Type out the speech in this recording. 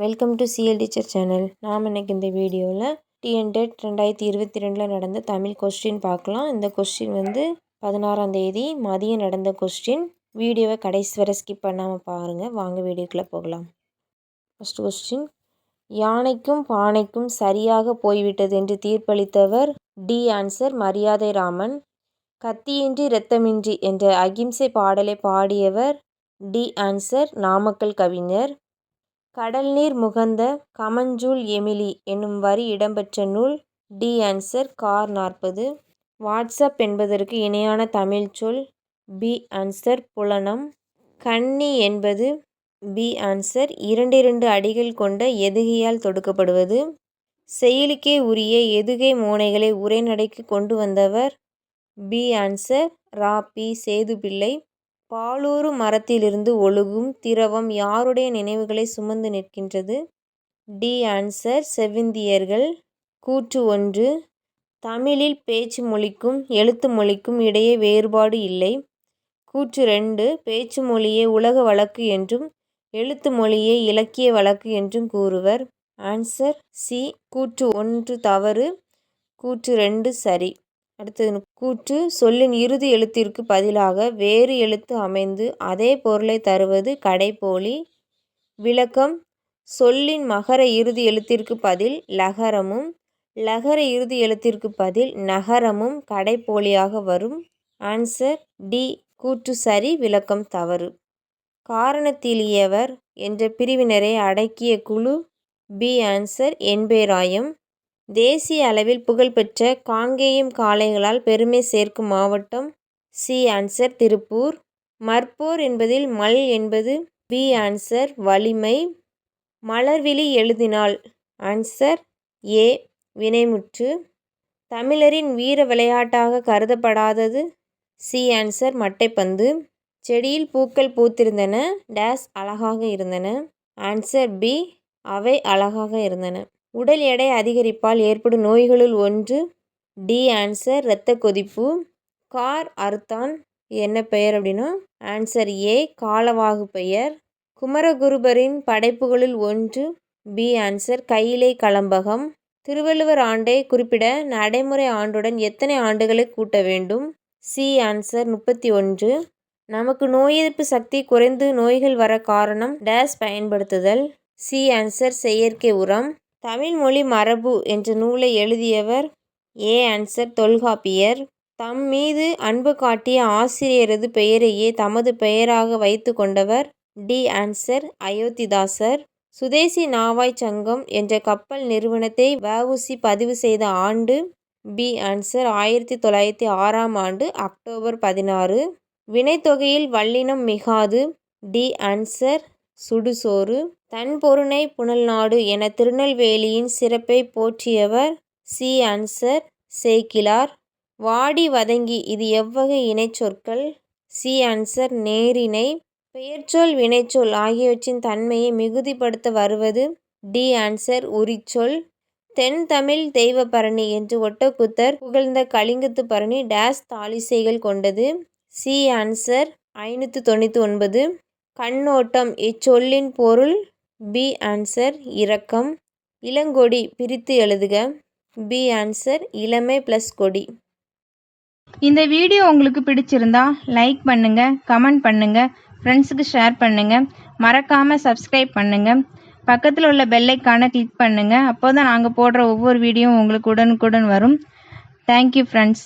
Welcome to CL teacher channel நாம் இன்னைக்கு இந்த வீடியோவில் டிஎன்டெட் ரெண்டாயிரத்தி இருபத்தி ரெண்டில் நடந்த தமிழ் கொஸ்டின் பார்க்கலாம். இந்த கொஸ்டின் வந்து பதினாறாம் தேதி மதியம் நடந்த கொஸ்டின் வீடியோவை கடைசி வரை ஸ்கிப் பண்ணாமல் பாருங்கள் வாங்க வீடியோக்குள்ளே போகலாம். ஃபஸ்ட் கொஸ்டின் யானைக்கும் பானைக்கும் சரியாக போய்விட்டது என்று தீர்ப்பளித்தவர் டி ஆன்சர் மரியாதை ராமன். கத்தியின்றி இரத்தமின்றி என்ற அகிம்சை பாடலை பாடியவர் டி ஆன்சர் நாமக்கல் கவிஞர். கடல் நீர் முகந்த கமஞ்சூல் எமிலி என்னும் வரி இடம்பெற்ற நூல் டி ஆன்சர் கார் நாற்பது. வாட்ஸ்அப் என்பதற்கு இணையான தமிழ் சொல் பி ஆன்சர் புலனம். கன்னி என்பது பி ஆன்சர் இரண்டிரண்டு அடிகள் கொண்ட எதுகையால் தொடுக்கப்படுவது. செயலுக்கே உரிய எதுகை மோனைகளை உரைநடைக்கு கொண்டு வந்தவர் B answer Ra. B. Sethupillai. பாலூறு மரத்திலிருந்து ஒழுகும் திரவம் யாருடைய நினைவுகளை சுமந்து நிற்கின்றது? டி. ஆன்சர். செவிந்தியர்கள் கூற்று ஒன்று. தமிழில் பேச்சு மொழிக்கும் எழுத்து மொழிக்கும் இடையே வேறுபாடு இல்லை. கூற்று ரெண்டு. பேச்சு மொழியே உலக வழக்கு என்றும் எழுத்து மொழியே இலக்கிய வழக்கு என்றும் கூறுவர். ஆன்சர். சி. கூற்று ஒன்று தவறு. கூற்று ரெண்டு சரி. அடுத்தது கூற்று சொல்லின் இறுதி எழுத்திற்கு பதிலாக வேறு எழுத்து அமைந்து அதே பொருளை தருவது கடைப்போலி. விளக்கம் சொல்லின் மகர இறுதி எழுத்திற்கு பதில் லகரமும் லகர இறுதி எழுத்திற்கு பதில் நகரமும் கடைப்போலியாக வரும். Answer D. கூற்று சரி விளக்கம் தவறு. காரணத்திலியவர் என்ற பிரிவினரை அடக்கிய குழு. பி. ஆன்சர் என்பேராயம் தேசிய அளவில் புகழ்பெற்ற காங்கேயம் காளைகளால் பெருமை சேர்க்கும் மாவட்டம் சி ஆன்சர் திருப்பூர். மற்போர் என்பதில் மல் என்பது பி ஆன்சர் வலிமை. மலர்விழி எழுதினால் ஆன்சர் ஏ வினைமுற்று. தமிழரின் வீர விளையாட்டாக கருதப்படாதது சி ஆன்சர் மட்டைப்பந்து. செடியில் பூக்கள் பூத்திருந்தன டேஸ் அழகாக இருந்தன. ஆன்சர் பி அவை அழகாக இருந்தன. உடல் எடை அதிகரிப்பால் ஏற்படும் நோய்களுள் ஒன்று டி ஆன்சர் இரத்த கொதிப்பு. கார் அர்த்தான் என்ன பெயர் அப்படின்னா? ஆன்சர் ஏ காலவாகு பெயர். குமரகுருபரின் படைப்புகளில் ஒன்று பி ஆன்சர் கையிலை கலம்பகம். திருவள்ளுவர் ஆண்டை குறிப்பிட நடைமுறை ஆண்டுடன் எத்தனை ஆண்டுகளை கூட்ட வேண்டும்? சி ஆன்சர் முப்பத்தி ஒன்று. நமக்கு நோய் எதிர்ப்பு சக்தி குறைந்து நோய்கள் வர காரணம் டேஸ் பயன்படுத்துதல். சி ஆன்சர் செயற்கை உரம். தமிழ்மொழி மரபு என்ற நூலை எழுதியவர் ஏ. அன்சர் தொல்காப்பியர். தம் மீது அன்பு காட்டிய ஆசிரியரது பெயரையே தமது பெயராக வைத்து கொண்டவர் டி. ஆன்சர் அயோத்திதாசர். சுதேசி நாவாய் சங்கம் என்ற கப்பல் நிறுவனத்தை வஉசி பதிவு செய்த ஆண்டு பி. ஆன்சர் ஆயிரத்தி தொள்ளாயிரத்தி ஆறாம் ஆண்டு அக்டோபர் பதினாறு. வினைத்தொகையில் வல்லினம் மிகாது டி. ஆன்சர் சுடுசோறு. தன்பொருணை புனல் புனல்நாடு என திருநெல்வேலியின் சிறப்பை போற்றியவர் சி. ஆன்சர் சேக்கிலார். வாடி வதங்கி இது எவ்வகை இணைச்சொற்கள் சி. ஆன்சர் நேரிணை. பெயர்ச்சொல் வினைச்சொல் ஆகியவற்றின் தன்மையை மிகுதிப்படுத்த வருவது டி. ஆன்சர் உரிச்சொல். தென் தமிழ் தெய்வப்பரணி என்று ஒட்டக்குத்தர் புகழ்ந்த கலிங்கத்து பரணி டேஸ் தாலிசைகள் கொண்டது. சி. ஆன்சர் ஐநூற்று தொண்ணூற்றி ஒன்பது. கண்ணோட்டம் இச்சொல்லின் பொருள் பி ஆன்சர் இரக்கம். இளங்கொடி பிரித்து எழுதுக. பி ஆன்சர் இளமை ப்ளஸ் கொடி. இந்த வீடியோ உங்களுக்கு பிடிச்சிருந்தா லைக் பண்ணுங்க கமெண்ட் பண்ணுங்க ஃப்ரெண்ட்ஸுக்கு ஷேர் பண்ணுங்க. மறக்காம சப்ஸ்கிரைப் பண்ணுங்க. பக்கத்தில் உள்ள பெல்லைக்கான கிளிக் பண்ணுங்க. அப்போ தான் நாங்கள் போடுற ஒவ்வொரு வீடியோவும் உங்களுக்கு உடனுக்குடன் வரும். Thank you friends